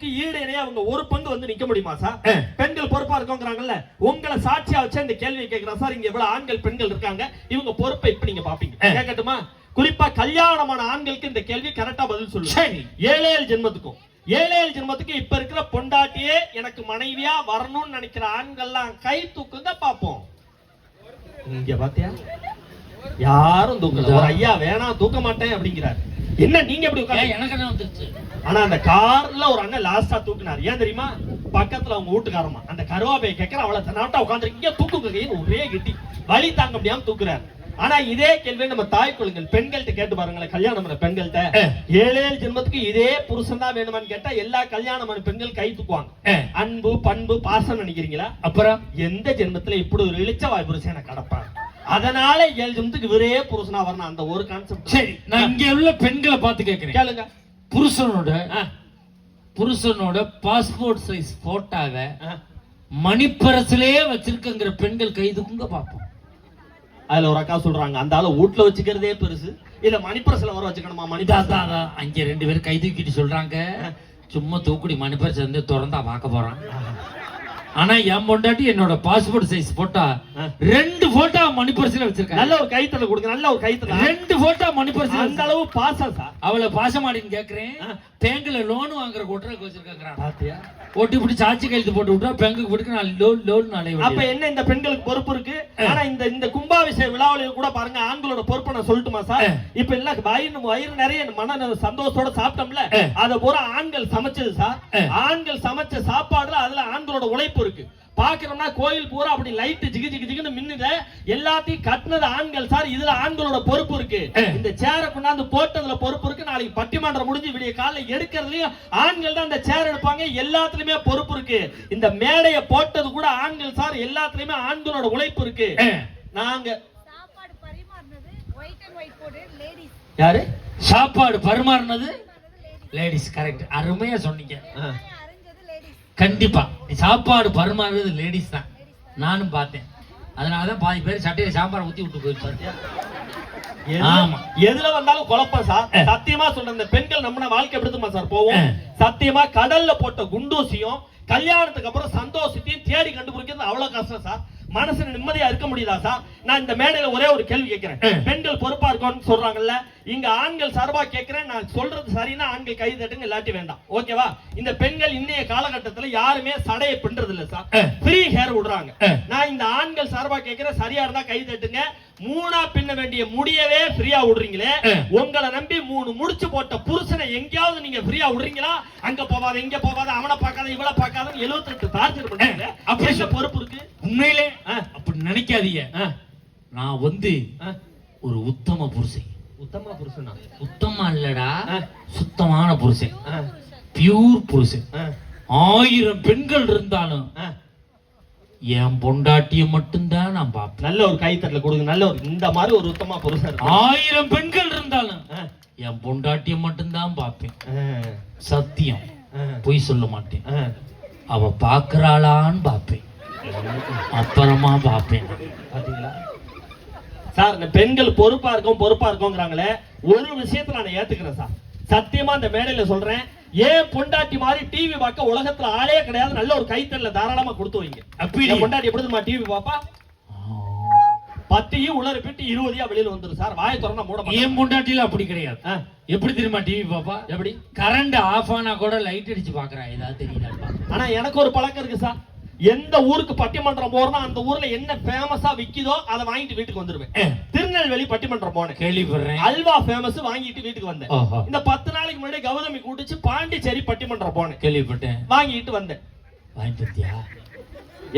பொறுப்புக்கு ஈடு இணையா அவங்க ஒரு பங்கு வந்து நிக்க முடியுமா சார். பெண்கள் பொறுப்பா இருக்கோங்கிறாங்கல்ல உங்களை சாட்சியா வச்சு இந்த கேள்வி கேட்கிறேன் சார். இங்க எவ்வளவு ஆண்கள் பெண்கள் இருக்காங்க. இவங்க பொறுப்பை இப்ப நீங்க பாப்பீங்க. கேட்கட்டுமா? குறிப்பா கல்யாணமான ஆண்களுக்கு இந்த கேள்வி கரெக்டா பதில் சொல்லுங்க. சரி. ஏழு ஏழு ஜென்மத்துக்கும். ஏழு ஏழு ஜென்மத்துக்கு இப்ப இருக்கிற பொண்டாட்டியே எனக்கு மனைவியா வரணும்னு நினைக்கிற ஆண்கள்லாம் கை தூக்குங்க பாப்போம் இங்க பாத்தியா? யாரும் தூக்கல. ஐயா வேணாம் தூக்க மாட்டேன் அப்படிங்கிறாரு. என்ன நீங்க எப்படி உட்கார்ந்து ஏன் எனக்கு வந்துருச்சு. ஆனா அந்த கார்ல ஒரு அண்ணன் லாஸ்டா தூக்குனாரு. ஏன் தெரியுமா? பக்கத்துல அவங்க வீட்டுக்காரமா அந்த கருவாபையை கேட்கற அவளை தன்னாட்டா உட்காந்துருக்கீங்க தூக்குங்க ஒரே கிட்டி வலி தாங்க முடியாம தூக்குறாரு. ஆனா இதே கேள்வி நம்ம தாய் குழுங்கள் பெண்கள்ட்ட கேட்டு பாருங்களேன் கல்யாணம் பண்ண பெண்கள்ட்ட. ஏழு ஏழு ஜென்மத்துக்கு இதே புருஷன் தான் வேணுமான்னு கேட்டா எல்லா கல்யாணம் பண்ண பெண்கள் கை தூக்குவாங்க. அன்பு பண்பு பாசம் நினைக்கிறீங்களா? அப்புறம்? எந்த ஜென்மத்துல இப்படி ஒரு இளிச்சவாய் புருஷன் எனக்கு கடப்பார்? அதனால ஏழு ஜென்மத்துக்கு இவரே புருஷனா வரணும். அந்த ஒரு கான்செப்ட் சரி நான் இங்க உள்ள பெண்களை பார்த்து கேட்கிறேன் கேளுங்க. புருஷனோட புருஷனோட பாஸ்போர்ட் சைஸ் போட்டாவை. மணிப்பரசிலே வச்சிருக்கங்கிற பெண்கள் கைதுக்குங்க பார்ப்போம். அதுல ஒரு அக்கா சொல்றாங்க அந்த ஆளு வீட்டுல வச்சுக்கிறதே பெருசு. இல்ல மணிப்பரசுல வர வச்சுக்கணுமா? அதான். அங்க ரெண்டு பேரும் கை தூக்கிட்டு சொல்றாங்க. சும்மா தூக்குடி மணிப்பரிசு வந்து திறந்தா பார்க்க போறான். ஆனா என் பொண்டாட்டி என்னோட பாஸ்போர்ட் சைஸ் போட்டா. ரெண்டு போட்டோ மணிப்பரிசுல வச்சிருக்காங்க நல்ல ஒரு கைத்தல கொடுங்க நல்ல ஒரு கைத்தல. ரெண்டு போட்டோ மணிப்பரிசுல அந்த அளவு பாசம் சார் அவளை பாசமாடின்னு கேக்குறேன். பேங்க்ல லோன் வாங்குற கொட்டுறதுக்கு வச்சிருக்காங்க பாத்தியா? ஓட்டி இப்படி சாட்சி கையெழுத்து போட்டு விட்டா பேங்குக்கு போட்டு நான் லோன் லோன் அலைய அப்ப என்ன இந்த பெண்களுக்கு பொறுப்பு இருக்கு? ஆனா இந்த இந்த கும்பாபிஷேக விழாவில் கூட பாருங்க ஆண்களோட பொறுப்பை நான் சொல்லட்டுமா சார். இப்ப இல்ல வயிறு வயிறு நிறைய மன சந்தோஷத்தோட சாப்பிட்டோம்ல. அத பூரா ஆண்கள் சமைச்சது சார். ஆண்கள் சமைச்ச சாப்பாடுல அதுல ஆண்களோட உழைப்பு இருக்கு. பாக்குறோம்னா கோயில் பூரா அப்படி லைட் ஜிகு ஜிகு ஜிகுன்னு மின்னுத. எல்லாத்தையும் கட்டினது ஆண்கள் சார். இதுல ஆண்களோட பொறுப்பு இருக்கு. இந்த சேரை கொண்டாந்து போட்டதுல பொறுப்பு இருக்கு. நாளைக்கு பட்டிமன்றம் முடிஞ்சு விடிய காலைல எடுக்கிறதுலயும் ஆண்கள் தான் இந்த சேர் எடுப்பாங்க. எல்லாத்துலயுமே பொறுப்பு இருக்கு. இந்த மேடையை போட்டது கூட ஆண்கள் சார். எல்லாத்துலயுமே ஆண்களோட உழைப்பு இருக்கு. நாங்க சாப்பாடு பரிமாறினது ஒயிட் அண்ட் ஒயிட் போடு லேடிஸ் யாரு? சாப்பாடு பரிமாறினது? லேடிஸ் கரெக்ட் அருமையா சொன்னீங்க. கண்டிப்பா. சாப்பாடு பரிமாறுறது லேடிஸ் தான். நானும் பார்த்தேன். அதனாலதான் பாதி பேர் சட்டையில சாம்பார் ஊத்தி விட்டு போயிருப்பாரு. ஆமா. எதுல வந்தாலும் குழப்பம் சார். சத்தியமா சொல்றேன் இந்த பெண்கள் நம்ம வாழ்க்கை எப்படிமா சார்? போவோம். சத்தியமா கடல்ல போட்ட குண்டூசியும் கல்யாணத்துக்கு அப்புறம் சந்தோஷத்தையும் தேடி கண்டுபிடிக்கிறது அவ்வளவு கஷ்டம் சார். மனசுல நிம்மதியா இருக்க முடியுதா சார்? நான் இந்த மேடையில ஒரே ஒரு கேள்வி கேட்கிறேன். பெண்கள் பொறுப்பா இருக்கணும்னு சொல்றாங்கல்ல இங்க ஆண்கள் சார்பா கேட்கிறேன் நான் சொல்றது சரின்னா ஆண்கள் கை தட்டுங்க இல்லாட்டி வேண்டாம். ஓகேவா? இந்த பெண்கள் இன்னைய காலகட்டத்துல யாருமே சடையை பின்றது இல்ல சார். ஃப்ரீ ஹேர் விடுறாங்க. நான் இந்த ஆண்கள் சார்பா கேட்கிறேன் சரியா இருந்தா கை தட்டுங்க. மூணா பின்ன வேண்டிய முடியவே ஃப்ரீயா விடுறீங்களே. உங்களை நம்பி மூணு முடிச்சு போட்ட புருஷனை எங்கேயாவது நீங்க ஃப்ரீயா விடுறீங்களா? அங்க போவாத இங்க போவாத அவனை பார்க்காத இவளை பார்க்காத எழுபத்தி ரெண்டு டார்ச்சர் பண்றீங்க ஆ, அப்படி. பொறுப்பு இருக்கு? உண்மையிலே. அப்படி நினைக்காதீங்க. நான் வந்து. ஒரு உத்தம புருஷன். உத்தம புருஷனா? உத்தமா இல்லடா. சுத்தமான புருஷன். பியூர் புருஷன். ஆயிரம் பெண்கள் இருந்தாலும். என் பொண்டாட்டிய மட்டும்தான் நான் பார்ப்பேன். நல்ல ஒரு கைத்தட்டல கொடுங்க. நல்ல ஒரு இந்த மாதிரி ஒரு உத்தம புருஷன். ஆயிரம் பெண்கள் இருந்தாலும் என் பொண்டாட்டிய மட்டும்தான் பார்ப்பேன். சத்தியம். பொய் சொல்ல மாட்டேன். அவ பாக்குறாளான்னு பார்ப்பேன். அப்புறமா பார்ப்பேன். பாத்தீங்களா சார் இந்த பெண்கள் பொறுப்பா இருக்கும் பொறுப்பா இருக்கோங்கிறாங்களே ஒரு விஷயத்தை நான் ஏத்துக்கிறேன் சார். சத்தியமா இந்த மேடையில சொல்றேன் ஏன் பொண்டாட்டி மாதிரி டிவி பார்க்க உலகத்துல ஆளே கிடையாது நல்ல ஒரு கைத்தல்ல தாராளமா கொடுத்து வைங்க. அப்படியா? என் பொண்டாட்டி எப்படி டிவி பாப்பா பத்தையும் உள்ள பிட்டு இருபதையா வெளியில வந்துரும் சார். வாயை திறந்தா மூட. என் பொண்டாட்டில அப்படி கிடையாது. எப்படி தெரியுமா டிவி பாப்பா எப்படி? கரண்ட் ஆஃப் ஆனா கூட லைட் அடிச்சு பாக்குறா ஏதாவது தெரியுதா ஆனா எனக்கு ஒரு பழக்கம் இருக்கு சார். எந்த ஊருக்கு பட்டிமன்றம் போறோம்னா அந்த ஊர்ல என்ன ஃபேமஸா விக்குதோ அதை வாங்கிட்டு வீட்டுக்கு வந்துருவேன். திருநெல்வேலி பட்டிமன்றம் போனேன். கேள்விப்படுறேன். அல்வா ஃபேமஸ் வாங்கிட்டு வீட்டுக்கு வந்தேன். இந்த பத்து நாளைக்கு முன்னாடி கௌதமி கூட்டிச்சு பாண்டிச்சேரி பட்டிமன்றம் போனேன். கேள்விப்பட்டேன். வாங்கிட்டு வந்தேன். வாங்கிட்டு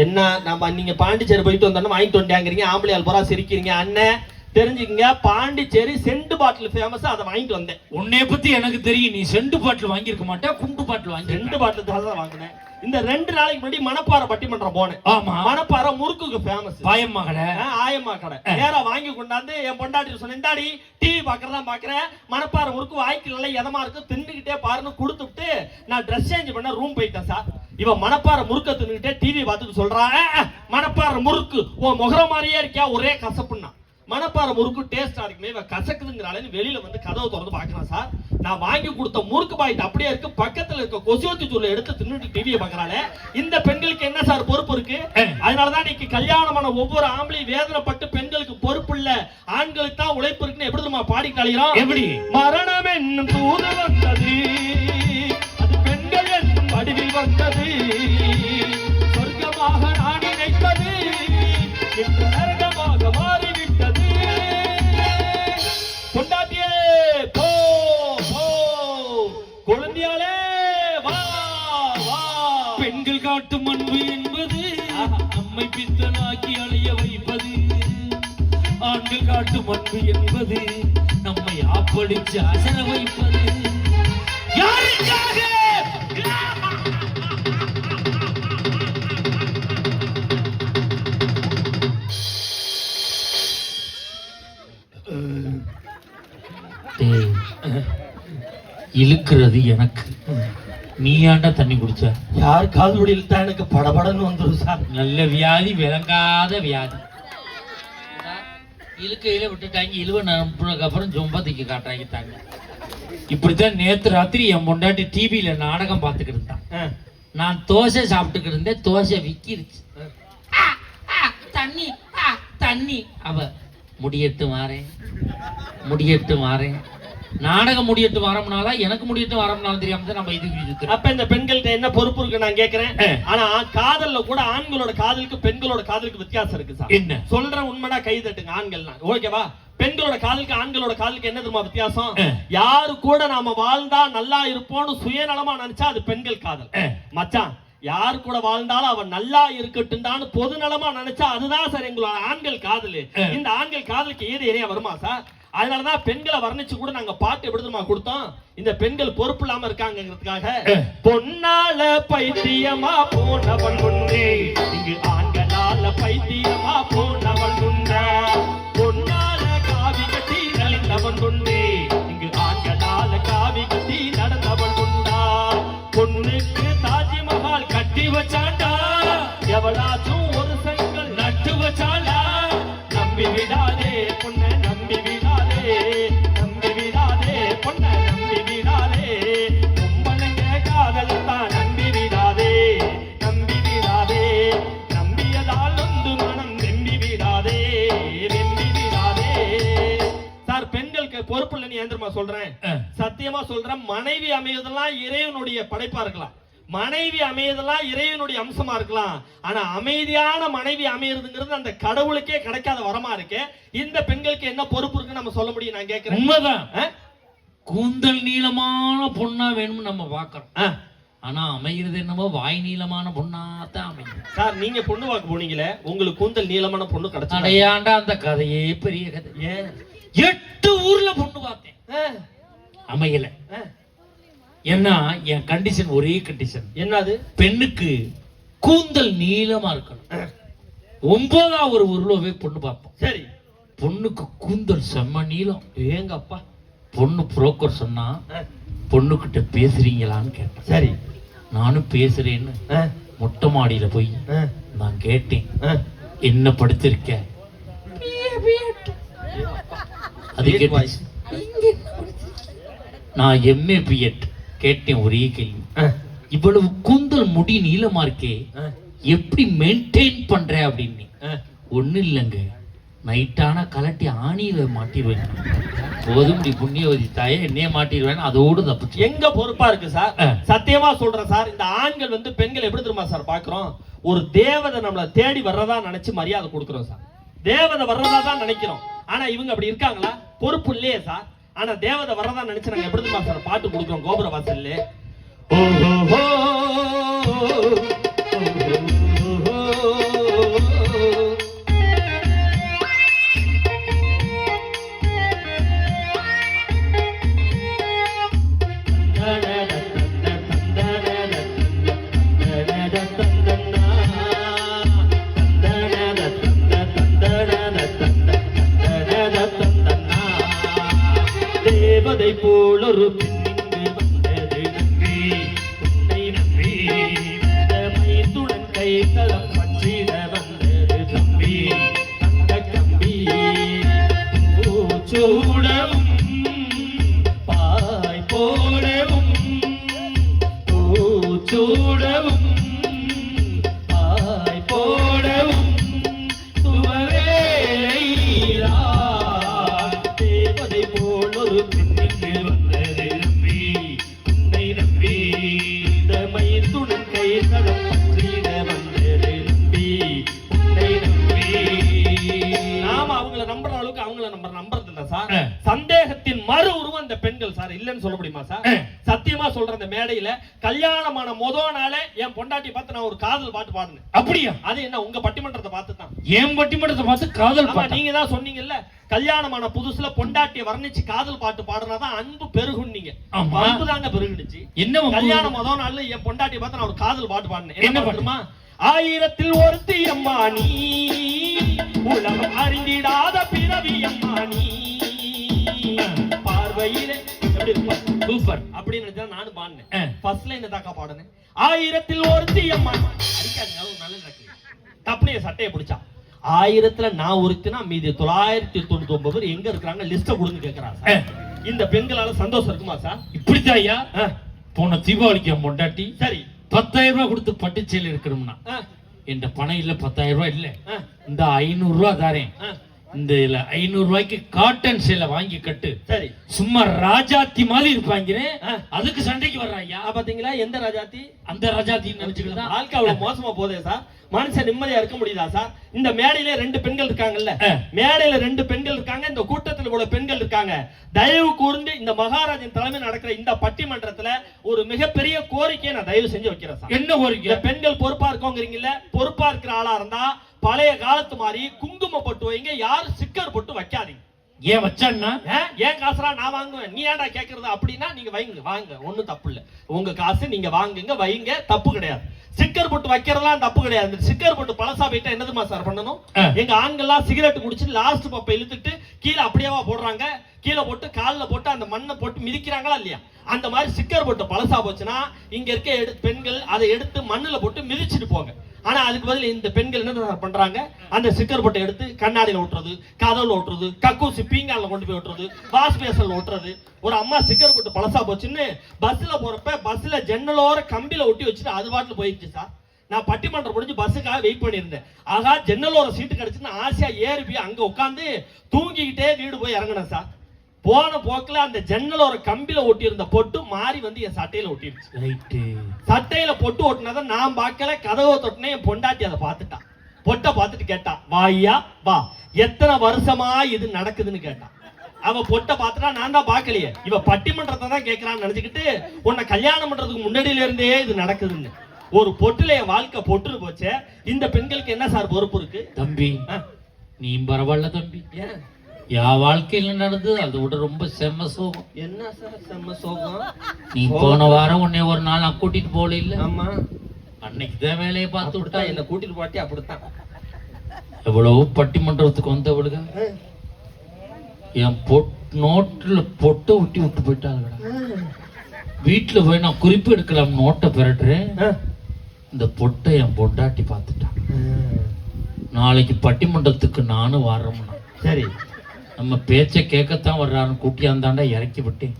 என்ன நம்ம நீங்க பாண்டிச்சேரி போயிட்டு வந்தோம்னா வாங்கிட்டு வந்தாங்கிறீங்க ஆம்பளையால் பூரா சிரிக்கிறீங்க. அண்ணன் தெரிஞ்சுக்கங்க பாண்டிச்சேரி செண்டு பாட்டில் ஃபேமஸ் அதை வாங்கிட்டு வந்தேன். உன்னைய பத்தி எனக்கு தெரியும். நீ செண்டு பாட்டில் வாங்கியிருக்க மாட்டே குண்டு பாட்டில் ரெண்டு வாங்கி பாட்டில் தான் வாங்கினேன். இந்த ரெண்டு நாளைக்கு முன்னாடி மணப்பாறை பட்டிமன்றம் போனேன். ஆமா. மணப்பாறை முறுக்குக்கு ஃபேமஸ் பாயம் மகள ஆயம்மா கடை. நேரா வாங்கி கொண்டாந்து என் பொண்டாட்டி சொன்னேன் இந்தாடி டிவி பாக்குறதா பாக்குறேன். மணப்பாறை முறுக்கு வாய்க்கு நல்லா எதமா இருக்கு. தின்னுகிட்டே பாருன்னு கொடுத்துட்டு நான் ட்ரெஸ் சேஞ்ச் பண்ண ரூம் போயிட்டேன் சார் இவன் மணப்பாறை முறுக்க தின்னுகிட்டே டிவி பார்த்துட்டு சொல்றா "ஆ, ஆ, மணப்பாறை முறுக்கு. உன் முகர மாதிரியே இருக்கியா? ஒரே கசப்புன்னா. மணப்பாறை முறுக்கு டேஸ்டா இருக்குமே கசக்குதுங்கிறாளேன்னு வெளியில வந்து கதவை திறந்து பாக்குறான் சார். நான் வாங்கி கொடுத்த முறுக்கு பாயிட்டு அப்படியே இருக்கு. பக்கத்துல இருக்க கொசுவத்தி சூளை எடுத்து தின்னுட்டு டிவியை பாக்குறாளே இந்த பெண்களுக்கு என்ன சார் பொறுப்பு இருக்கு? அதனாலதான் இன்னைக்கு கல்யாணமான ஒவ்வொரு ஆம்பளையும் வேதனைப்பட்டு பெண்களுக்கு பொறுப்பு இல்ல. ஆண்களுக்கு தான் உழைப்பு இருக்குன்னு எப்படி நம்ம பாடி கழிகிறோம் எப்படி? மரணம் என்னும் தூது வந்தது. அது பெண்கள் என்னும் வடிவில் வந்தது. சொர்க்கமாக நான் நினைத்தது. கொழுந்தியாலே வா வா. பெண்கள் காட்டும் அன்பு என்பது நம்மை பித்தனாக்கி அலைய வைப்பது. ஆண்கள் காட்டும் அன்பு என்பது நம்மை ஆப்படிச்சு அசர வைப்பது. யாருக்காக? இழுக்கிறது எனக்கு. நீ ஏன்டா தண்ணி குடிச்ச? யார் கால்வடியில் தான் எனக்கு படபடன்னு வந்துடும் சார். நல்ல வியாதி விளங்காத வியாதி. இழுக்கையில விட்டுட்டாங்க இழுவ நம்பினதுக்கு அப்புறம் ஜொம்ப தூக்கி காட்டுறாங்க தாங்க இப்படித்தான் நேத்து ராத்திரி என் பொண்டாட்டி டிவியில நாடகம் பார்த்துக்கிட்டு இருந்தான் நான் தோசை சாப்பிட்டுக்கிட்டு இருந்தேன் தோசை விக்கிருச்சு. தண்ணி தண்ணி. அவ முடியட்டு மாறேன் முடியட்டு மாறேன். நாடகம் முடியட்டு வரம்னால எனக்கு முடியட்டு வரம்னாலும் தெரியாம தான் நம்ம சுத்துறோம் அப்ப இந்த பெண்கள்ட்ட என்ன பொறுப்பு இருக்கு நான் கேக்குறேன். ஆனா காதல்ல கூட ஆண்களோட காதலுக்கு பெண்களோட காதலுக்கு வித்தியாசம் இருக்கு சார். என்ன? சொல்ற உண்மைனா கை தட்டுங்க ஆண்கள்லாம் ஓகேவா? பெண்களோட காதலுக்கு ஆண்களோட காதலுக்கு என்ன தெரியுமா வித்தியாசம். யாரு கூட நாம வாழ்ந்தா நல்லா இருப்போம்னு சுயநலமா நினைச்சா அது பெண்கள் காதல். மச்சான் யாரு கூட வாழ்ந்தாலும் அவன் நல்லா இருக்கட்டும் பொது நலமா நினைச்சா அதுதான் சார் எங்களோட ஆண்கள் காதல். இந்த ஆண்கள் காதலுக்கு ஏது இணையா வருமா சார்? அதனாலதான் பெண்களை வர்ணிச்சு கூட நாங்க பாட்டு எப்படி கொடுத்தோம்? இந்த பெண்கள் பொறுப்பு இல்லாம இருக்காங்கிறதுக்காக பொன்னால பைத்தியமா போனவன் உண்டே இங்கு ஆண்களால பைத்தியமா போனவன் உண்டா பொன்னால காவி கட்டி நலிந்தவன் உண்டே இங்கு ஆண்களால காவி கட்டி நடந்தவன் உண்டா பொண்ணுக்கு தாஜ்மஹால் கட்டி வச்சாண்டா எவளாச்சும் தெரியுமா சொல்றேன். சத்தியமா சொல்றேன் மனைவி அமைவதெல்லாம் இறைவனுடைய படைப்பா இருக்கலாம். மனைவி அமையதெல்லாம் இறைவனுடைய அம்சமா இருக்கலாம். ஆனா அமைதியான மனைவி அமையறதுங்கிறது அந்த கடவுளுக்கே கிடைக்காத வரமா இருக்கு. இந்த பெண்களுக்கு என்ன பொறுப்பு இருக்குன்னு நம்ம சொல்ல முடியும் நான் கேட்கிறேன். உண்மைதான்? கூந்தல் நீளமான பொண்ணா வேணும்னு நம்ம பாக்குறோம். ஆனா அமைகிறது என்னமோ வாய் நீளமான பொண்ணா தான் அமையும். சார் நீங்க பொண்ணு வாக்கு போனீங்களே உங்களுக்கு கூந்தல் நீளமான பொண்ணு கிடைச்சா அடையாண்டா அந்த கதையே பெரிய கதை. ஏன்? எட்டு ஊர்ல பொண்ணு பார்த்தேன். அமையல. ஏன்னா என் கண்டிஷன் ஒரே கண்டிஷன் என்னது? பெண்ணுக்கு கூந்தல் நீளமா இருக்கணும். ஒன்பதா ஒரு போய் பொண்ணு பார்ப்போம். சரி. பொண்ணுக்கு கூந்தல் செம்ம நீளம். ஏங்க அப்பா பொண்ணு புரோக்கர் சொன்னா ஆ, பொண்ணுகிட்ட பேசுறீங்களான்னு கேட்டேன். சரி. நானும் பேசுறேன்னு மொட்டை மாடியில போய் நான் கேட்டேன். என்ன படிச்சிருக்க? அது. கேட்டுச்சு. நான் எம்ஏ பிஎட் கேட்டேன் ஒரே கேள்வி. இவ்வளவு கூந்தல் முடி நீளமா இருக்கே. எப்படி மெயின்டைன் பண்ற அப்படின்னு. ஒண்ணு இல்லைங்க. நைட்டான கலட்டி ஆணியில மாட்டிடுவேன். போதும் நீ புண்ணியவதி தாயே என்னைய மாட்டிடுவேன். அதோடு தப்பிச்சு. எங்க பொறுப்பா இருக்கு சார். சத்தியமா சொல்றேன் சார். இந்த ஆண்கள் வந்து பெண்கள் எப்படி தெரியுமா சார் பாக்குறோம் ஒரு தேவதை நம்மள தேடி வர்றதா நினைச்சு மரியாதை கொடுக்குறோம் சார். தேவதை வர்றதா தான் நினைக்கிறோம். ஆனா இவங்க அப்படி இருக்காங்களா? பொறுப்பு இல்லையே சார். ஆனா தேவதை வரதான் நினைச்சு நாங்க எப்படி சார்? பாட்டு கொடுக்குறோம் கோபுர வாசல்ல. ஓஹோ தேவதை பொண்டாட்டி பார்த்து நான் ஒரு காதல் பாட்டு பாடுனேன். அப்படியா? அது என்ன உங்க பட்டிமன்றத்தை பார்த்து தான் என் பட்டிமன்றத்தை பார்த்து காதல் பாட்டா? நீங்க தான் சொன்னீங்கல்ல கல்யாணமான புதுசுல பொண்டாட்டிய வர்ணிச்சு காதல் பாட்டு பாடுனாதான் அன்பு பெருகுன்னீங்க. அன்பு தாங்க பெருகுனுச்சு என்ன? கல்யாணம் முத நாள்ல என் பொண்டாட்டிய பார்த்து நான் ஒரு காதல் பாட்டு பாடினேன். என்ன என்ன பாட்டு? பாட்டுமா? ஆயிரத்தில் ஒருத்தி அம்மா நீ உலகம் அறிந்திடாத பிறவி அம்மா நீ. பார்வையிலே சூப்பர். அப்படின்னு நினைச்சா நானும் பாடினேன். ஃபர்ஸ்ட் லைன் தாக்கா பாடுனேன்? ஆயிரத்தில் ஒருத்தி அம்மா அடிக்காதீங்க அது ஒரு நல்ல நடக்கு. தப்புனே சட்டையை பிடிச்சா. ஆயிரத்துல நான் ஒருத்தினா மீதி தொள்ளாயிரத்தி தொண்ணூத்தி ஒன்பது பேர் எங்க இருக்கிறாங்க லிஸ்ட கேக்குறாங்க ஆ. இந்த பெண்களால சந்தோஷம் இருக்குமா சார்? இப்படித்தான் ஐயா? போன தீபாவளிக்கு பொண்டாட்டி சரி. பத்தாயிரம் ரூபாய் கொடுத்து பட்டுச்சேல் இருக்கணும்னா என் பணம் இல்ல பத்தாயிரம் ரூபாய் இல்ல. இந்த ஐநூறு ரூபாய் தாரேன். இந்த இதுல ஐநூறு ரூபாய்க்கு காட்டன் சேலை வாங்கி கட்டு. சரி. சும்மா ராஜாத்தி மாதிரி இருப்பாங்க. அதுக்கு சண்டைக்கு ஆ, பாத்தீங்களா? எந்த ராஜாத்தி? அந்த ராஜாத்தி நினைச்சுக்கிட்டு வாழ்க்கை அவ்வளவு மோசமா போதே சார். மனுஷன் நிம்மதியா இருக்க முடியுதா சார்? இந்த மேடையில ரெண்டு பெண்கள் இருக்காங்கல்ல. மேடையில ரெண்டு பெண்கள் இருக்காங்க இந்த கூட்டத்துல இவ்வளவு பெண்கள் இருக்காங்க. தயவு கூர்ந்து இந்த மகாராஜன் தலைமை நடக்கிற இந்த பட்டிமன்றத்துல ஒரு மிகப்பெரிய கோரிக்கையை நான் தயவு செஞ்சு வைக்கிறேன் சார். என்ன கோரிக்கை? பெண்கள் பொறுப்பா இருக்கோங்கிறீங்கல்ல பொறுப்பா இருக்கிற ஆளா இருந்தா பழைய காலத்து மாதிரி குங்கும பொட்டு வைங்க யாரும் சிக்கர் பொட்டு வைக்காதீங்க. ஏன் வச்சான்னா? ஏன் காசுரா நான் வாங்குவேன்? நீ ஏன்டா கேக்குறது? அப்படின்னா நீங்க வைங்க வாங்க ஒண்ணும் தப்பு இல்ல. உங்க காசு நீங்க வாங்குங்க வைங்க தப்பு கிடையாது. சிக்கர் போட்டு வைக்கிறதெல்லாம் தப்பு கிடையாது. இந்த சிக்கர் போட்டு பழசா போயிட்டா என்னதுமா சார் பண்ணணும். எங்க ஆண்கள்லாம் சிகரெட் குடிச்சிட்டு லாஸ்ட் பப்ப இழுத்துட்டு கீழே அப்படியேவா போடுறாங்க. கீழே போட்டு கால்ல போட்டு அந்த மண்ணை போட்டு மிதிக்கிறாங்களா இல்லையா? அந்த மாதிரி சிக்கர் போட்டு பழசா போச்சுன்னா இங்க இருக்க பெண்கள் அதை எடுத்து மண்ணுல போட்டு மிதிச்சிட்டு போங்க. ஆனா அதுக்கு பதில் இந்த பெண்கள் என்ன பண்றாங்க? அந்த சிக்கர் பொட்டை எடுத்து கண்ணாடியில் ஒட்டுறது கதவுல ஒட்டுறது கக்கூசி பீங்கால கொண்டு போய் ஒட்டுறது வாஷ் பேசல் ஒட்டுறது ஒரு அம்மா சிக்கர் போட்டு பழசா போச்சுன்னு பஸ்ல போறப்ப பஸ்ல ஜன்னலோர கம்பியில ஒட்டி வச்சுட்டு அது பாட்டுல போயிடுச்சு சார் நான் பட்டிமன்றம் முடிஞ்சு பஸ்ஸுக்காக வெயிட் பண்ணியிருந்தேன். ஆகா ஜன்னலோர சீட்டு கிடைச்சுன்னு ஆசையா ஏறி போய் அங்க உட்காந்து தூங்கிக்கிட்டே வீடு போய் இறங்கினேன் சார் போன போக்குல அந்த ஜன்னலோர கம்பியில ஒட்டி இருந்த பொட்டு மாறி வந்து என் சட்டையில ஒட்டிடுச்சு சட்டையில பொட்டு ஓட்டுனதை நான் பார்க்கல கதவை தொட்டினே என் பொண்டாட்டி அதை பார்த்துட்டான் பொட்டை பார்த்துட்டு கேட்டா வாய்யா வா. எத்தனை வருஷமா இது நடக்குதுன்னு கேட்டான் அவ பொட்டை பார்த்துட்டா நான் தான் பார்க்கலையே. இவ பட்டிமன்றத்தை தான் கேட்கறான்னு நினைச்சுக்கிட்டு உன்னை கல்யாணம் பண்றதுக்கு முன்னாடியில இருந்தே இது நடக்குதுன்னு. ஒரு பொட்டுல என் வாழ்க்கை பொட்டுன்னு போச்சே. இந்த பெண்களுக்கு என்ன சார் பொறுப்பு இருக்கு? தம்பி நீ பரவாயில்ல தம்பி. ஏன்? என் வாழ்க்கையில நடந்தது அதை விட ரொம்ப செம்ம சோகம். என்ன சார் செம்ம சோகம்? நீ போன வாரம் உன்னை ஒரு நாள் நான் கூட்டிட்டு போல இல்ல ஆமா. அன்னைக்கு தான் வேலையை பார்த்து விட்டா என்ன கூட்டிட்டு போட்டி அப்படித்தான். எவ்வளவு பட்டிமன்றத்துக்கு வந்தவளுங்க என் பொட் நோட்டுல பொட்டை ஒட்டி விட்டு போயிட்டாங்கடா வீட்டுல போய் நான் குறிப்பு எடுக்கலாம் நோட்டை பெறட்டுறேன். இந்த பொட்டை என் பொண்டாட்டி பார்த்துட்டான். நாளைக்கு பட்டிமன்றத்துக்கு நானும் வர்றோம்னா. சரி. நம்ம பேச்சை கேட்கத்தான் வர்றாருன்னு கூட்டியாந்தாண்டா இறக்கி விட்டேன்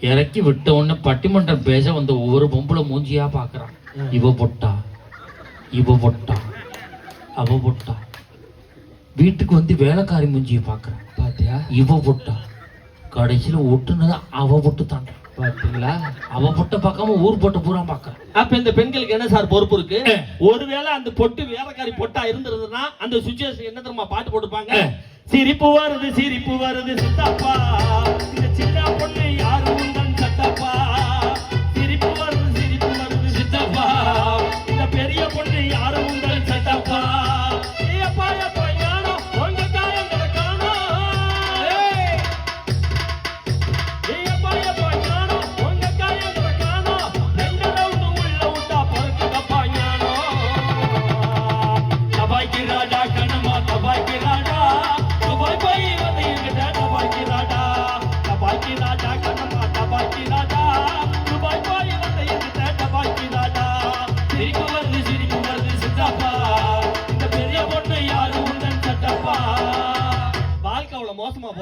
இறக்கி விட்ட உடனே பட்டிமன்றம் பேச வந்த ஒவ்வொரு பொம்பளை மூஞ்சியா பாக்குறான். இவ பொட்டா இவ பொட்டா அவ பொட்டா. வீட்டுக்கு வந்து வேலைக்காரி மூஞ்சிய பாக்குறான் பாத்தியா? இவ பொட்டா. கடைசியில ஒட்டுனது அவ பொட்டு தாண்டா பாத்தீங்களா? அவ பொட்டை பார்க்காம ஊர் பொட்டை பூரா பாக்குறான் அப்ப இந்த பெண்களுக்கு என்ன சார் பொறுப்பு இருக்கு. ஒருவேளை அந்த பொட்டு வேலைக்காரி பொட்டா இருந்திருந்ததுன்னா அந்த சுச்சுவேஷன் என்ன தெரியுமா? பாட்டு போட்டுப்பாங்க. சிரிப்பு வருது சிரிப்பு வருது சித்தப்பா. இந்த சின்ன பொண்ணு யாரு? உந்தன் சட்டப்பா சிரிப்பு வருது சிரிப்பு வருது சித்தப்பா. இந்த பெரிய பொண்ணு யாரு? உந்தன்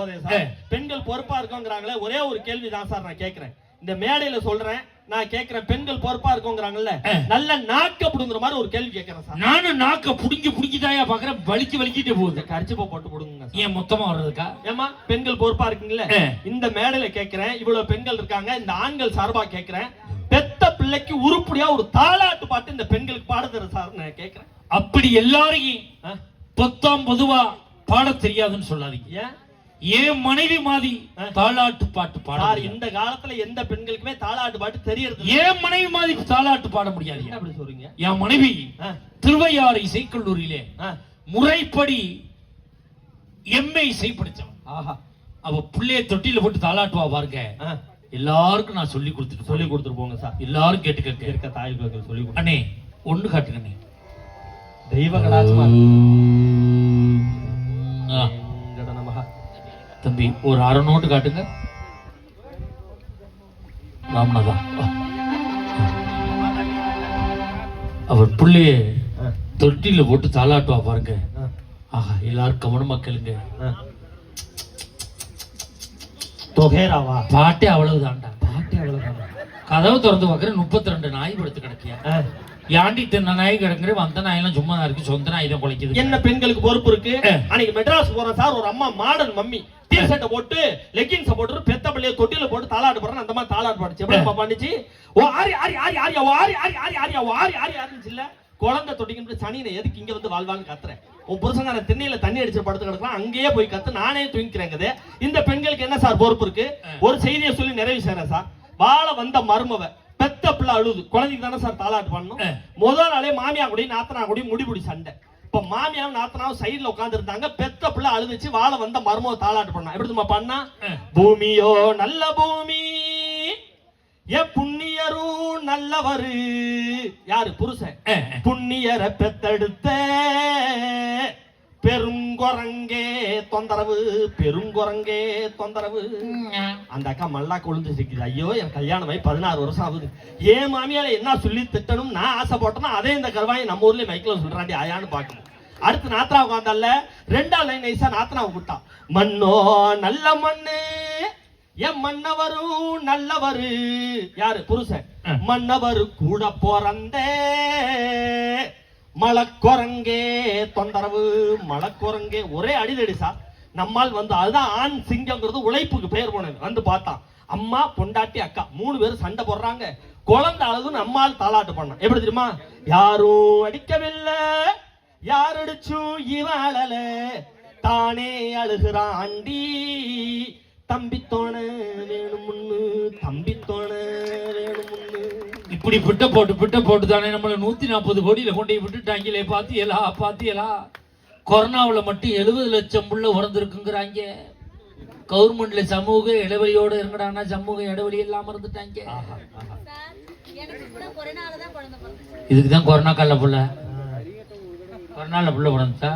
போதே சார். பெண்கள் பொறுப்பா இருக்கோங்கிறாங்களே ஒரே ஒரு கேள்வி தான் சார் நான் கேட்கிறேன். இந்த மேடையில சொல்றேன் நான் கேக்குறேன் பெண்கள் பொறுப்பா இருக்கோங்கிறாங்கல்ல நல்ல நாக்கு அப்படிங்கிற மாதிரி ஒரு கேள்வி கேக்குறேன் சார். நானும் நாக்க புடுங்கி புடுங்கிதாயா பாக்குறேன் வலிக்கு வலிக்கிட்டே போகுது. கரிச்சிப்பை போட்டு கொடுங்க ஏன் மொத்தமா வர்றதுக்கா? ஏமா பெண்கள் பொறுப்பா இருக்கீங்களா. இந்த மேடையில கேக்குறேன் இவ்வளவு பெண்கள் இருக்காங்க இந்த ஆண்கள் சார்பா கேக்குறேன் பெத்த பிள்ளைக்கு உருப்படியா ஒரு தாலாட்டு பாட்டு இந்த பெண்களுக்கு பாடுதர சார் நான் கேக்குறேன் அப்படி எல்லாரையும்? பொத்தாம் பொதுவா பாட தெரியாதுன்னு சொல்லாதீங்க. ஏன்? ஏன் மனைவி மாதிரி தாலாட்டு பாட்டு பாட. இந்த காலத்துல எந்த பெண்களுக்குமே தாலாட்டு பாட்டு தெரியறது. ஏன் மனைவி மாதிரி தாலாட்டு பாட முடியாது? அப்படி சொல்றீங்க? என் மனைவி திருவையாறு இசைக்கல்லூரியிலே முறைப்படி எம்ஏ இசை படிச்சவன் ஆஹா. அவ பிள்ளைய தொட்டில போட்டு தாலாட்டுவா பாருங்க. எல்லாருக்கும் நான் சொல்லி கொடுத்துட்டு சொல்லி கொடுத்துட்டு போங்க சார். எல்லாரும் கேட்டு கேட்க. இருக்க தாய் சொல்லி அண்ணே ஒண்ணு காட்டுங்க தெய்வ நமகா தம்பி ஒரு அரை நோட்டு காட்டுங்க. ராமநாதா. அவர் பிள்ளைய தொட்டில போட்டு தாலாட்டுவா பாருங்க. ஆஹா எல்லாரும் கவனமா கேளுங்க. தொகைராவா பாட்டே அவ்வளவுதான்டா. பாட்டு அவ்வளவுதானா? கதவு திறந்து பார்க்கறேன் முப்பத்தி ரெண்டு நாய் படுத்து கிடக்கியா ஆ, ஏண்டி தின்ன நாய் கிடக்குற வந்த நாயெல்லாம் சும்மா தான் இருக்கு சொந்த நாய் தான் குலைக்குது என்ன பெண்களுக்கு பொறுப்பு இருக்கு. அன்னைக்கு மெட்ராஸ் போறேன் சார் ஒரு அம்மா மாடர்ன் மம்மி. டீ ஷர்ட்டை போட்டு லெகின்ஸ போட்டு பெத்த பிள்ளைய தொட்டில போட்டு தாளாட்டு போறேன் அந்த மாதிரி தாளாட்டு பாடுச்சு. எப்படி பண்ணுச்சு? ஓ ஆரி ஆரி ஆரி ஆரியா ஓ ஆரி ஆரி ஆரி ஆரியா ஓ ஆரி ஆரி ஆரிச்சு இல்ல குழந்தை தொட்டிக்கிட்டு சனினை எதுக்கு இங்க வந்து வாழ்வான்னு கத்துறேன்? உன் புருஷங்கார திண்ணையில தண்ணி அடிச்சு படுத்து கிடக்கலாம் அங்கேயே போய் கத்து நானே தூங்கிக்கிறேங்க இந்த பெண்களுக்கு என்ன சார் பொறுப்பு இருக்கு? ஒரு செய்தியை சொல்லி நிறைவு செய்யறேன் சார் வாழ வந்த மருமவ பெத்த பிள்ளை அழுது. குழந்தைக்கு தானே சார் தாளாட்டு பண்ணணும். ஆ. முதல் நாளே மாமியா கூடி நாத்தனா கூடி முடிபுடி சண்டை. இப்ப மாமியாவும் நாத்தனாவும் சைடுல உட்கார்ந்து இருந்தாங்க பெத்த பிள்ளை அழுதுச்சு வாழ வந்த மருமக தாளாட்டு பண்ணா. எப்படி தெரியுமா பண்ணா. பூமியோ நல்ல பூமி ஏ புண்ணியரும் நல்லவரு. யாரு? புருஷன். புண்ணியரை பெத்தெடுத்த. பெருங்குரங்கே தொந்தரவு பெருங்குரங்கே தொந்தரவு. அந்த அக்கா மல்லா கொழுந்து சிக்குது. ஐயோ என் கல்யாணம் ஆகி பதினாறு வருஷம் ஆகுது. ஏன் மாமியால என்ன சொல்லி திட்டணும்? நான் ஆசைப்பட்டேன்னா அதே இந்த கருவாயை நம்ம ஊர்லயே மைக்கில் சொல்றாண்டி ஆயான்னு பார்க்கணும். அடுத்து நாத்தனா உட்காந்தால ரெண்டாம் லைன் நைஸா நாத்தனா விட்டான் மண்ணோ நல்ல மண்ணு என் மன்னவரும் நல்லவரு. யாரு? புருஷன். மன்னவர் கூட பிறந்த மலக்குரங்கே தொந்தரவு மலக்குரங்கே. ஒரே அடிதடி சார். நம்மால் வந்து அதுதான் ஆண் சிங்கங்கிறது உழைப்புக்கு பேர் போனது. வந்து பார்த்தான். அம்மா பொண்டாட்டி அக்கா. மூணு பேரும் சண்டை போடுறாங்க. குழந்தை அழகு நம்மால் தாளாட்டு பண்ணோம். எப்படி தெரியுமா? யாரும் அடிக்கவில்லை. யார் அடிச்சும் இவன் அழல? தானே அழுகிறான் ஆண்டி தம்பி தோண வேணுமுன்னு தம்பி தோண இப்படி பிட்ட போட்டு பிட்ட போட்டு தானே நம்மளை நூத்தி நாற்பது கோடியில கொண்டு போய் விட்டுட்டாங்களே பாத்தியலா பாத்தியலா? கொரோனாவில் மட்டும் எழுபது லட்சம் புள்ள உறந்துருக்குங்கிறாங்க. கவர்மெண்ட்ல சமூக இடைவெளியோட இருங்கடான்னா சமூக இடைவெளி இல்லாம இருந்துட்டாங்க. ஆஹா, இதுக்கு தான் கொரோனா கால புள்ள. கொரோனால புள்ள பிறந்துச்சா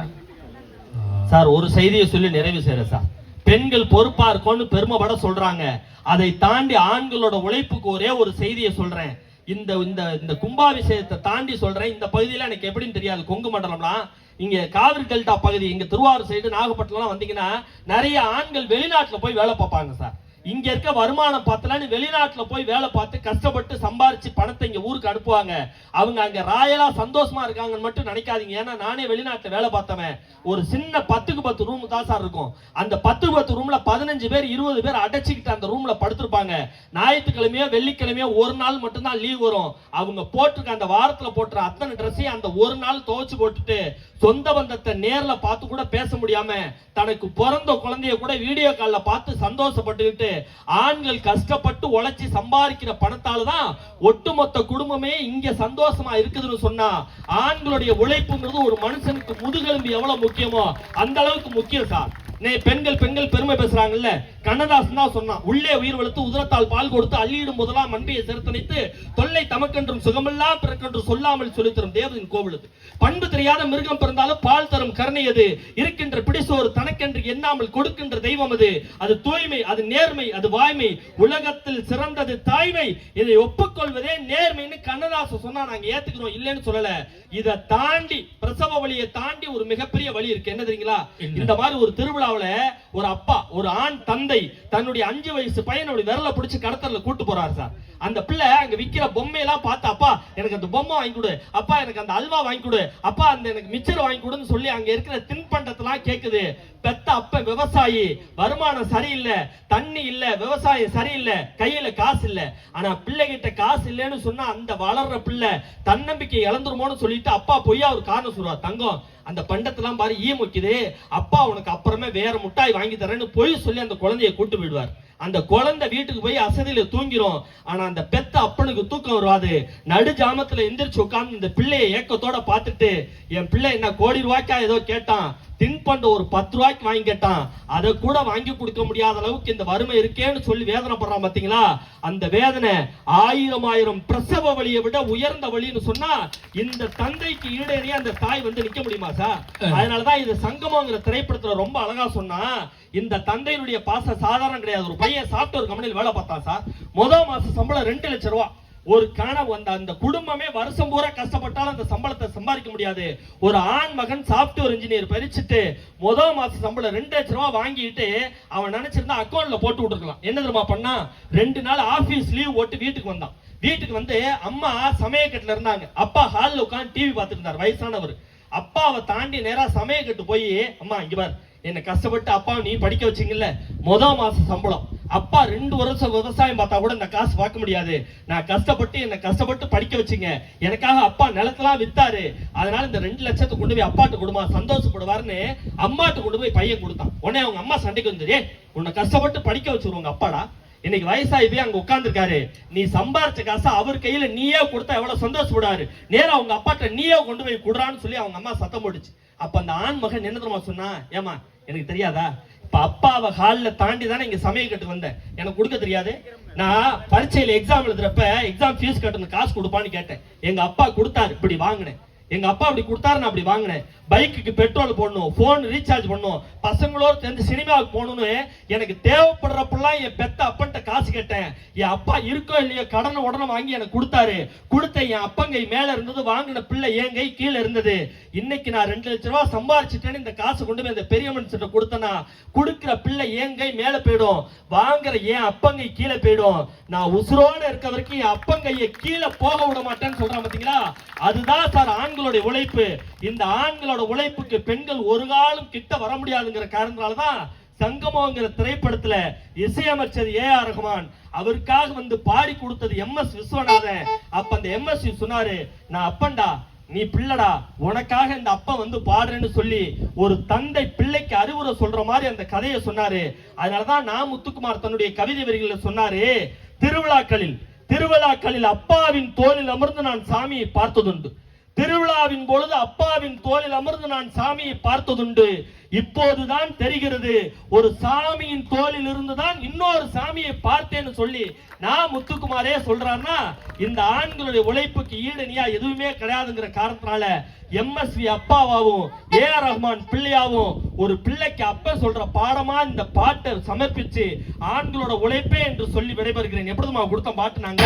சார் ஒரு செய்தியை சொல்லி நிறைவு செய்யற சார். பெண்கள் பொறுப்பா இருக்கோன்னு பெருமைப்பட சொல்றாங்க. அதை தாண்டி ஆண்களோட உழைப்புக்கு ஒரே ஒரு செய்தியை சொல்றேன். இந்த இந்த இந்த கும்பாபிஷேகத்தை தாண்டி சொல்றேன். இந்த பகுதியில் எனக்கு எப்படின்னு தெரியாது. கொங்கு மண்டலம்லாம் இங்க காவிரி டெல்டா பகுதி இங்க திருவாரூர் சைடு நாகப்பட்டினம்லாம் வந்தீங்கன்னா நிறைய ஆண்கள் வெளிநாட்டில் போய் வேலை பார்ப்பாங்க சார். இங்க இருக்க வருமானம் பார்த்தலான்னு வெளிநாட்டுல போய் வேலை பார்த்து கஷ்டப்பட்டு சம்பாரிச்சு பணத்தை இங்க ஊருக்கு அனுப்புவாங்க. அவங்க அங்க ராயலா சந்தோஷமா இருக்காங்கன்னு மட்டும் நினைக்காதீங்க. ஏன்னா நானே வெளிநாட்டுல வேலை பார்த்தவன். ஒரு சின்ன பத்துக்கு பத்து ரூம் தான் சார் இருக்கும். அந்த பத்துக்கு பத்து ரூம்ல பதினஞ்சு பேர் இருபது பேர் அடைச்சிக்கிட்டு அந்த ரூம்ல படுத்திருப்பாங்க. ஞாயிற்றுக்கிழமையோ வெள்ளிக்கிழமையோ ஒரு நாள் மட்டும்தான் லீவ் வரும். அவங்க போட்டிருக்க அந்த வாரத்துல போட்டுற அத்தனை ட்ரெஸ்ஸையும் அந்த ஒரு நாள் துவைச்சு போட்டுட்டு சொந்த பந்தத்தை நேர்ல பார்த்து கூட பேச முடியாம தனக்கு பிறந்த குழந்தைய கூட வீடியோ கால்ல பார்த்து சந்தோஷப்பட்டுக்கிட்டு ஆண்கள் கஷ்டப்பட்டு உழைச்சி சம்பாதிக்கிற பணத்தால தான் ஒட்டுமொத்த குடும்பமே இங்க சந்தோஷமா இருக்குதுன்னு சொன்னா ஆண்களுடைய உழைப்புங்கிறது ஒரு மனுஷனுக்கு முதுகெலும்பு எவ்வளவு முக்கியமோ அந்த அளவுக்கு முக்கியம் சார். பெண்கள் பெண்கள் பெருமை பேசுறாங்கல்ல. கண்ணதாசன் தான் சொன்னான் உள்ளே உயிர் வளர்த்து உதரத்தால் பால் கொடுத்து அள்ளியிடும் முதலாம் அன்பியை செலுத்தனைத்து தொல்லை தமக்கென்றும் சுகமெல்லாம் பிறக்கென்று சொல்லாமல் சொல்லித் தரும் தேவதின் கோவிலுது பண்பு தெரியாத மிருகம் பிறந்தாலும் பால் தரும் கருணை அது. இருக்கின்ற பிடிசோறு தனக்கென்று எண்ணாமல் கொடுக்கின்ற தெய்வம் அது. அது தூய்மை அது நேர்மை அது வாய்மை. உலகத்தில் சிறந்தது தாய்மை. இதை ஒப்புக்கொள்வதே நேர்மைன்னு கண்ணதாசன் சொன்னா நாங்க ஏத்துக்கிறோம் இல்லைன்னு சொல்லல. இதை தாண்டி பிரசவ வழியை தாண்டி ஒரு மிகப்பெரிய வழி இருக்கு. என்ன தெரியுங்களா? இந்த மாதிரி ஒரு திருவிழாவுல ஒரு அப்பா ஒரு ஆண் தந்தை தன்னுடைய அஞ்சு வயசு பையனுடைய விரல பிடிச்சு கடத்தல கூட்டு போறாரு சார். அந்த பிள்ளை அங்க விக்கிற பொம்மையெல்லாம் பார்த்து அப்பா எனக்கு அந்த பொம்மை வாங்கி கொடு. அப்பா எனக்கு அந்த அல்வா வாங்கி கொடு. அப்பா அந்த எனக்கு மிச்சர் வாங்கி கொடுன்னு சொல்லி அங்க இருக்கிற தின்பண்டத்தெல்லாம் கேக்குது. பெத்த அப்ப விவசாயி. வருமானம் சரியில்லை. தண்ணி இல்ல. விவசாயம் சரியில்லை. கையில காசு இல்ல. ஆனா பிள்ளைகிட்ட காசு இல்லைன்னு சொன்னா அந்த வளர்ற பிள்ளை தன்னம்பிக்கை இழந்துருமோன்னு சொல்லிட்டு அப்பா பொய்யா ஒரு காரணம் சொல்லுவார் தங்கம் அந்த பண்டத்தெல்லாம் பாரு ஈ முக்கிது. அப்பா உனக்கு அப்புறமே வேற முட்டாய் வாங்கி தரேன்னு பொய் சொல்லி அந்த குழந்தைய கூட்டு விடுவார் அந்த குழந்தை வீட்டுக்கு போய் அசதியில தூங்கிரும். ஆனா அந்த பெத்த அப்பனுக்கு தூக்கம் வராது. நடு ஜாமத்துல எந்திரிச்சு உட்கார்ந்து இந்த பிள்ளைய ஏக்கத்தோட பார்த்துட்டு என் பிள்ளை என்ன கோடி ரூபாய்க்கா ஏதோ கேட்டான். தின்பண்டம் ஒரு பத்து ரூபாய்க்கு வாங்கி கேட்டான். அதை கூட வாங்கி கொடுக்க முடியாத அளவுக்கு இந்த வறுமை இருக்கேன்னு சொல்லி வேதனைப்படுறான் பாத்தீங்களா? அந்த வேதனை ஆயிரம் ஆயிரம் பிரசவ வழியை விட உயர்ந்த வழின்னு சொன்னா இந்த தந்தைக்கு ஈடேறிய அந்த தாய் வந்து நிக்க முடியுமா சார் அதனாலதான் இது சங்கமங்கிற திரைப்படத்துல ரொம்ப அழகா சொன்னா இந்த தந்தையினுடைய பாச சாதாரணம் கிடையாது. ஒரு பையன் சாப்ட்வேர் கம்பெனியில் வேலை பார்த்தான் சார் முதல் மாசம் சம்பளம் ரெண்டு லட்சம் ரூபாய் ஒரு கணவன் அந்த அந்த குடும்பமே வருஷம் பூரா கஷ்டப்பட்டாலும் அந்த சம்பளத்தை சம்பாதிக்க முடியாது. ஒரு ஆண் மகன் சாப்ட்வேர் இன்ஜினியர் பறிச்சுட்டு முதல் மாச சம்பளம் ரெண்டு லட்சம் ரூபா வாங்கிட்டு அவன் நினைச்சிருந்தா அக்கௌண்ட்ல போட்டு விட்டுருக்கலாம். என்ன தெரியுமா பண்ணா? ரெண்டு நாள் ஆபீஸ் லீவ் போட்டு வீட்டுக்கு வந்தான். வீட்டுக்கு வந்து அம்மா சமயக்கட்டுல இருந்தாங்க. அப்பா ஹாலில் உட்காந்து டிவி பார்த்துட்டு இருந்தார் வயசானவர். அப்பாவை தாண்டி நேரா சமயக்கட்டு போய் அம்மா இங்க பார். என்ன கஷ்டப்பட்டு அப்பாவை நீ படிக்க வச்சிங்கல்ல முத மாச சம்பளம். அப்பா ரெண்டு வருஷம் விவசாயம் பார்த்தா கூட இந்த காசு பார்க்க முடியாது. நான் கஷ்டப்பட்டு என்னை கஷ்டப்பட்டு படிக்க வச்சுங்க. எனக்காக அப்பா நிலத்தெல்லாம் வித்தாரு. அதனால இந்த ரெண்டு லட்சத்தை கொண்டு போய் அப்பாட்டு கொடுமா சந்தோஷப்படுவாருன்னு அம்மாட்டு கொண்டு போய் பையன் கொடுத்தான். உடனே அவங்க அம்மா சண்டைக்கு வந்து உன்னை கஷ்டப்பட்டு படிக்க வச்சுருவாங்க அப்பாடா. இன்னைக்கு வயசாகி போய் அங்க உட்கார்ந்துருக்காரு. நீ சம்பாரிச்ச காசை அவர் கையில நீயே கொடுத்தா எவ்வளவு சந்தோஷப்படுவாரு நேரம் அவங்க அப்பாட்ட நீயே கொண்டு போய் கொடுறான்னு சொல்லி அவங்க அம்மா சத்தம் போட்டுச்சு. அப்ப அந்த ஆண் மகன் என்ன தெரியுமா சொன்னா? ஏமா எனக்கு தெரியாதா? இப்ப அப்பாவை ஹாலில் தாண்டி தானே சமையல் கேட்டு வந்தேன். எனக்கு கொடுக்க தெரியாது. நான் பரீட்சையில் எக்ஸாம் எழுதுறப்ப எக்ஸாம் ஃபீஸ் கட்டணும் காசு கொடுப்பான்னு கேட்டேன். எங்க அப்பா கொடுத்தாரு இப்படி வாங்கினேன். எங்க அப்பா அப்படி கொடுத்தாரு நான் அப்படி வாங்கினேன். பைக்குக்கு பெட்ரோல் போடணும் போன் ரீசார்ஜ் பண்ணணும் பசங்களோட சேர்ந்து சினிமாவுக்கு போகணும்னு எனக்கு தேவைப்படுறப்பெல்லாம் என் பெத்த அப்பன்ட்ட காசு கேட்டேன். என் அப்பா இருக்கோ இல்லையோ கடனை உடனே வாங்கி எனக்கு கொடுத்தாரு. கொடுத்த என் அப்பங்கை மேல இருந்தது வாங்கின பிள்ளை என் கை கீழே இருந்தது. இன்னைக்கு நான் ரெண்டு லட்ச ரூபா சம்பாரிச்சிட்டேன்னு இந்த காசு கொண்டு போய் இந்த பெரிய மனுஷன் கொடுத்தனா கொடுக்கிற பிள்ளை என் கை மேல போயிடும். வாங்குற என் அப்பங்கை கீழே போயிடும். நான் உசுரோட இருக்க வரைக்கும் என் அப்பங்கையை கீழே போக விட மாட்டேன்னு சொல்றேன் பாத்தீங்களா? அதுதான் சார் ஆண்களுடைய உழைப்பு இந்த ஆண்களோட உழைப்புக்கு பெண்கள் ஒரு காலம் கிட்ட வர முடியாதுங்கிற காரணத்தாலதான் சங்கமோங்கிற திரைப்படத்துல இசையமைச்சர் ஏ ஆர் ரஹ்மான் அவருக்காக வந்து பாடி கொடுத்தது எம் எஸ் விஸ்வநாதன். அப்ப அந்த எம் எஸ் சொன்னாரு நான் அப்பண்டா நீ பிள்ளடா உனக்காக இந்த அப்பா வந்து பாடுறேன்னு சொல்லி ஒரு தந்தை பிள்ளைக்கு அறிவுரை சொல்ற மாதிரி அந்த கதையை சொன்னாரு. அதனாலதான் நான் முத்துக்குமார் தன்னுடைய கவிதை வரிகளில் சொன்னாரு திருவிழாக்களில் திருவிழாக்களில் அப்பாவின் தோளில் அமர்ந்து நான் சாமியை பார்த்ததுண்டு. திருவிழாவின் பொழுது அப்பாவின் தோளில் அமர்ந்து நான் சாமியை பார்த்ததுண்டு. இப்போதுதான் தெரிகிறது ஒரு சாமியின் தோளில் இருந்துதான் இன்னொரு சாமியை பார்த்தேன்னு சொல்லி நான் முத்துக்குமாரே சொல்றான்னா இந்த ஆண்களுடைய உழைப்புக்கு ஈடனியா எதுவுமே கிடையாதுங்கிற காரணத்தினால எம்எஸ்வி அப்பாவாவும் ஏ ஆர் ரஹ்மான் பிள்ளையாவும் ஒரு பிள்ளைக்கு அப்ப சொல்ற பாடமா இந்த பாட்டை சமர்ப்பிச்சு ஆண்களோட உழைப்பே என்று சொல்லி விடைபெறுகிறேன். எப்படிமா கொடுத்த பாட்டு நாங்க?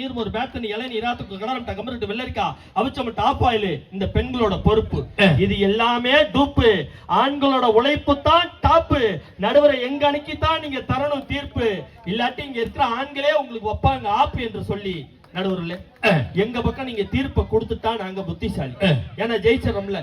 மக்காத்தல் நீர்மோர் பேத்தனி இளநீ இராத்துக்கு கடலம்ட்ட கமரட்டு வெள்ளரிக்கா அவிச்சமட்ட ஆப்பாயில் இந்த பெண்களோட பொறுப்பு. இது எல்லாமே டூப்பு. ஆண்களோட உழைப்பு தான் டாப்பு. நடுவரை எங்க அணுக்கி தான் நீங்க தரணும் தீர்ப்பு. இல்லாட்டி இங்க இருக்கிற ஆண்களே உங்களுக்கு வைப்பாங்க ஆப்பு என்று சொல்லி. நடுவர்களே எங்க பக்கம் நீங்க தீர்ப்பை கொடுத்துட்டா நாங்க புத்திசாலி. ஏன்னா ஜெயிச்சிடறோம்ல.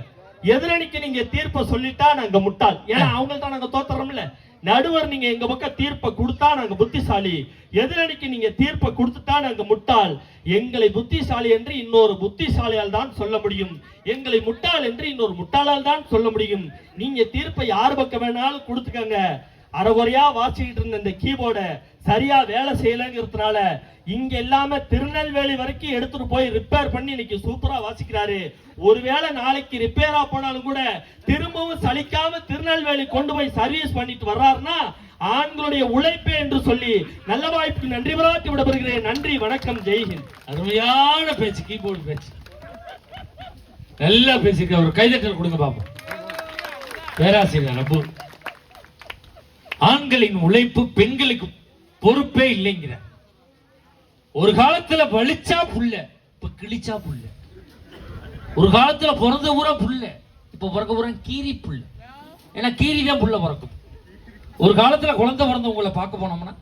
எதிரணிக்கு நீங்க தீர்ப்பை சொல்லிட்டா நாங்க முட்டாள். ஏன்னா அவங்க தான் நாங்க தோத்துறோம்ல. நடுவர் நீங்க எங்க பக்கம் தீர்ப்பை கொடுத்தா நாங்க புத்திசாலி. எதிரணிக்கு நீங்க தீர்ப்பை கொடுத்துட்டா நாங்க முட்டாள். எங்களை புத்திசாலி என்று இன்னொரு புத்திசாலியால் தான் சொல்ல முடியும். எங்களை முட்டாள் என்று இன்னொரு முட்டாளால் தான் சொல்ல முடியும். நீங்க தீர்ப்பை யார் பக்கம் வேணாலும் கொடுத்துக்கங்க. அரைகுறையா வாசிக்கிட்டு இருந்த இந்த கீபோர்டை சரியா வேலை செய்யலங்கிறதுனால இங்க இல்லாம திருநெல்வேலி வரைக்கும் எடுத்துட்டு போய் ரிப்பேர் பண்ணி இன்னைக்கு சூப்பரா வாசிக்கிறாரு. ஒருவேளை நாளைக்கு ரிப்பேரா போனாலும் கூட திரும்பவும் சலிக்காம திருநெல்வேலி கொண்டு போய் சர்வீஸ் பண்ணிட்டு வர்றாருன்னா ஆண்களுடைய உழைப்பே என்று சொல்லி நல்ல வாய்ப்புக்கு நன்றி பாராட்டி விடப்படுகிறேன் நன்றி வணக்கம் ஜெய்ஹிந்த் அருமையான பேச்சு கீபோர்டு பேச்சு. நல்லா பேசிருக்க ஒரு கைதட்டல் கொடுங்க பாப்போம். பேராசிரியர் அபு ஆண்களின் உழைப்பு பெண்களுக்கு பொறுப்பே இல்லைங்கிற ஒரு காலத்துல வலிச்சா புள்ள இப்ப கிழிச்சா புள்ள ஒரு காலத்துல பிறந்த ஊரா புள்ள இப்ப பிறக்க ஊரா கீரி புள்ள ஏன்னா கீரி தான் புள்ள பிறக்கும். ஒரு காலத்துல குழந்தை பிறந்தவங்களை பார்க்க போனோம்னா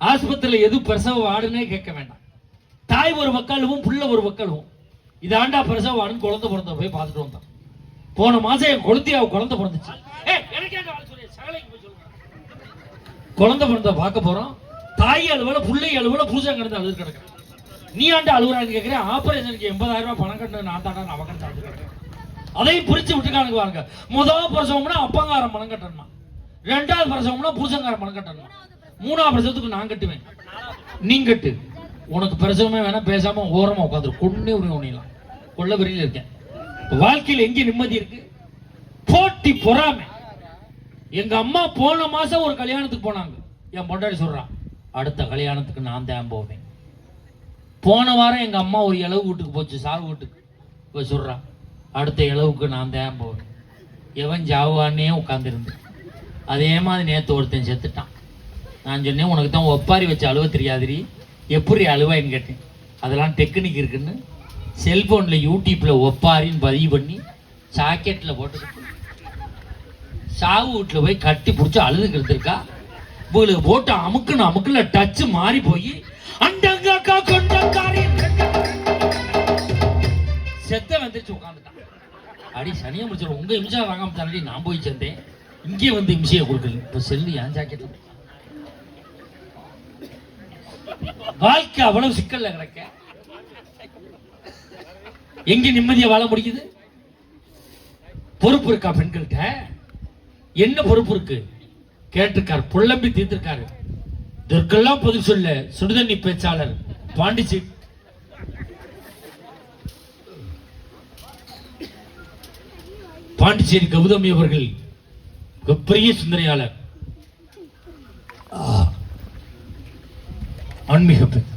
ஆஸ்பத்திரியில எது பிரசவ வார்டுன்னே கேட்க வேண்டாம். தாய் ஒரு மக்களும் புள்ள ஒரு மக்களும் இது ஆண்டா பிரசவ வார்டுன்னு குழந்தை பிறந்த போய் பார்த்துட்டு வந்தான். போன மாசம் என் குழந்தைய குழந்தை பிறந்துச்சு ஏய், எனக்கு ஏன்டா ஆள் சொல்லி, சகலைக்கு போய் சொல்லுங்க. குழந்தை பிறந்த பார்க்க போறோம். தாய் அலுவல புள்ளை அலுவல பூஜை கிடந்து அழுது கிடக்குறேன் நீ ஆண்டு அழுகுறான்னு கேட்கிறேன் ஆபரேஷனுக்கு எண்பதாயிரம் ரூபாய் பணம் கட்டணும். நான் தாண்டா நான் அவன் சாப்பிட்டு கிடக்கிறேன் அதையும் பிரிச்சு விட்டுக்கானுங்க பாருங்க. முதல் பிரசவம்னா அப்பங்காரம் பணம் கட்டணுமா? ரெண்டாவது பிரசவம்னா பூசங்காரம் பணம் கட்டணுமா? மூணாவது பிரசவத்துக்கு நான் கட்டுவேன். நீ கட்டு. உனக்கு பிரசவமே வேணா பேசாம ஓரமா உட்காந்துரு. கொன்னே உரிமை உணியலாம் கொள்ள வெறியில இருக்கேன். வாழ்க்கையில் எங்கே நிம்மதி இருக்கு? போட்டி பொறாமை. எங்க அம்மா போன மாசம் ஒரு கல்யாணத்துக்கு போனாங்க. என் பொண்டாடி சொல்றான் அடுத்த கல்யாணத்துக்கு நான் தான் போவேன். போன வாரம் எங்க அம்மா ஒரு இளவு வீட்டுக்கு போச்சு சார் வீட்டுக்கு. போய் சொல்றான் அடுத்த இளவுக்கு நான் தான் போவேன். எவன் ஜாவானே உட்காந்துருந்து அதே மாதிரி நேற்று ஒருத்தன் செத்துட்டான். நான் சொன்னேன் உனக்கு தான் ஒப்பாரி வச்சு அழுவ தெரியாதுரி எப்படி அழுவாயின்னு கேட்டேன். அதெல்லாம் டெக்னிக் இருக்குன்னு. செல்போனில் யூடியூப்பில் ஒப்பாரின்னு பதிவு பண்ணி சாக்கெட்டில் போட்டுக்கிட்டு சாவு வீட்டில் போய் கட்டி பிடிச்சி அழுதுங்கிறது இருக்கா உங்களுக்கு போட்டு அமுக்குன்னு அமுக்குல டச் மாறி போய் அண்டங்காக்கா கொண்டக்காரி! செத்த வந்துருச்சு உட்காந்துட்டான் அடி சனியா முடிச்சிடும் உங்க இம்சா வாங்காம தானடி நான் போய் சேர்ந்தேன். இங்கே வந்து இம்சையை கொடுக்கல இப்ப செல்லு என் ஜாக்கெட்ல வாழ்க்கை அவ்வளவு சிக்கல்ல கிடக்க. எங்க நிம்மதியா வாழ முடியுது? பொறுப்பு இருக்கா பெண்கள்கிட்ட? என்ன பொறுப்பு இருக்கு? கேட்டிருக்கார் புள்ளம்பி தீர்த்திருக்காரு. இதற்கெல்லாம் பதில் சொல்ல சுடுதண்ணி பேச்சாளர் பாண்டிச்சி பாண்டிச்சேரி கௌதமி அவர்கள் மிகப்பெரிய சிந்தனையாளர் ஆ. ஆன்மீக பெண்.